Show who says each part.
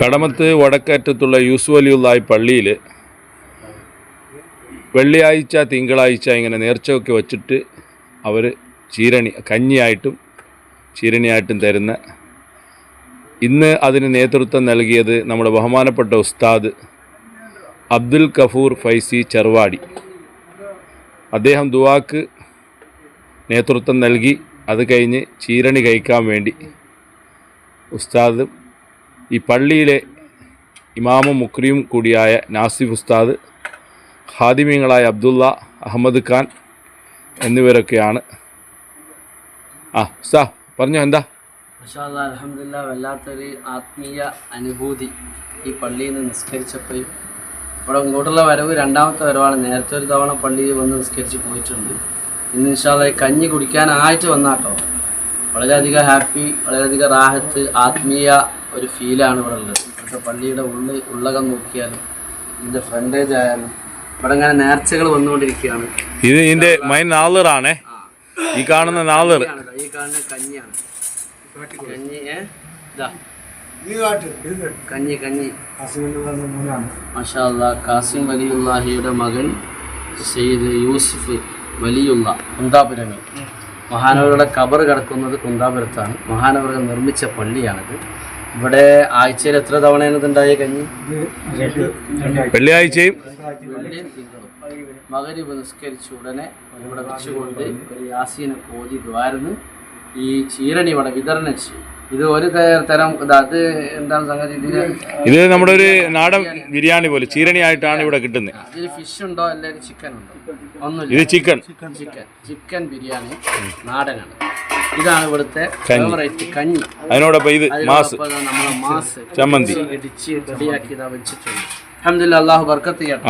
Speaker 1: കടമത്ത് വടക്കറ്റത്തുള്ള യൂസുഫ് അലിയുള്ളായി പള്ളിയിൽ വെള്ളിയാഴ്ച തിങ്കളാഴ്ച ഇങ്ങനെ നേർച്ചയൊക്കെ വച്ചിട്ട് അവർ ചീരണി കഞ്ഞിയായിട്ടും ചീരണിയായിട്ടും തരുന്ന ഇന്ന് അതിന് നേതൃത്വം നൽകിയത് നമ്മുടെ ബഹുമാനപ്പെട്ട ഉസ്താദ് അബ്ദുൽ കഫൂർ ഫൈസി ചെറുവാടി. അദ്ദേഹം ദുവാക്ക് നേതൃത്വം നൽകി. അത് കഴിഞ്ഞ് ചീരണി കഴിക്കാൻ വേണ്ടി ഉസ്താദ് ഈ പള്ളിയിലെ ഇമാമും മുക്രിയും കൂടിയായ നാസിഫ് ഉസ്താദ് ഹാദിമീങ്ങളായ അബ്ദുള്ള അഹമ്മദ് ഖാൻ എന്നിവരൊക്കെയാണ്. ആ ഉസ്താ പറഞ്ഞു എന്താ?
Speaker 2: അലഹമില്ല വല്ലാത്തൊരു ആത്മീയ അനുഭൂതി ഈ പള്ളിയിൽ നിന്ന് നിസ്കരിച്ചപ്പോഴും. ഇവിടെ ഇങ്ങോട്ടുള്ള വരവ് രണ്ടാമത്തെ വരവാണ്. നേരത്തെ ഒരു തവണ പള്ളിയിൽ വന്ന് നിസ്കരിച്ച് പോയിട്ടുണ്ട്. ഇന്ന് ഇൻഷാല്ല കഞ്ഞി കുടിക്കാനായിട്ട് വന്നാട്ടോ. വളരെയധികം ഹാപ്പി വളരെയധികം റാഹത്ത് ആത്മീയ ഒരു ഫീലാണ് ഇവിടെ ഉള്ളത്. ഇവിടുത്തെ പള്ളിയുടെ ഉള്ളിൽ ഉള്ളകം നോക്കിയാലും ഇതിന്റെ ഫ്രണ്ടേജ് ആയാലും ഇവിടെ ഇങ്ങനെ നേർച്ചകൾ വന്നുകൊണ്ടിരിക്കുകയാണ്.
Speaker 1: ഇത് ഇതിന്റെ മൈൻ നാളറാണേ ഈ കാണുന്ന നാളർ
Speaker 2: ദാ ഈ കാണുന്ന കഞ്ഞിയാണ്. കഞ്ഞി ഏ? ഇതാ. കഞ്ഞി കഞ്ഞി. മഷാ കാസിം വലിയുല്ലാഹിയുടെ മകൻ സെയ്ദ് യൂസുഫ്. വലിയുള്ള കുന്താപുരമി മഹാനവരുടെ കബർ കിടക്കുന്നത് കുന്താപുരത്താണ്. മഹാനവർ നിർമ്മിച്ച പള്ളിയാണിത്. ഇവിടെ ആഴ്ചയിൽ എത്ര തവണയാണ് ഇതുണ്ടായ കഞ്ഞി?
Speaker 1: വെള്ളിയാഴ്ചയും
Speaker 2: മകരി പുനസ്കരിച്ച നിസ്കരിച്ച ഉടനെ ഇവിടെ വെച്ചുകൊണ്ട് ഒരു യാസീനെ കോതി ദ്വാരന്ന് ഈ ചീരണി ഇവിടെ വിതരണം ചെയ്യും ഇത് ഒരു തരം അത് എന്താണ് സംഗതി? ഇതിന്
Speaker 1: ഇത് നമ്മുടെ ഒരു നാടൻ ബിരിയാണി പോലെ ചീരണി ആയിട്ടാണ് ഇവിടെ കിട്ടുന്നത്.
Speaker 2: ഇതിൽ ഫിഷ് ഉണ്ടോ അല്ലെങ്കിൽ ചിക്കൻ ഉണ്ടോ? ഒന്നുമില്ല.
Speaker 1: ഇത് ചിക്കൻ
Speaker 2: ചിക്കൻ ചിക്കൻ ബിരിയാണി നാടനാണ്. ഇതാണ് ഇവിടുത്തെ. ഫേവറേറ്റ് കഞ്ഞി.
Speaker 1: അതിനോടൊപ്പം ഇത് മാസ്.
Speaker 2: നമ്മളെ മാസ്
Speaker 1: ചമ്മന്തി.
Speaker 2: ഇടിച്ച് റെഡിയാക്കി ഇതാ വെച്ചിട്ടുണ്ട്. അഹമ്മദില്ല അള്ളാഹു ബർക്കത്ത് ചെയ്യട്ടെ.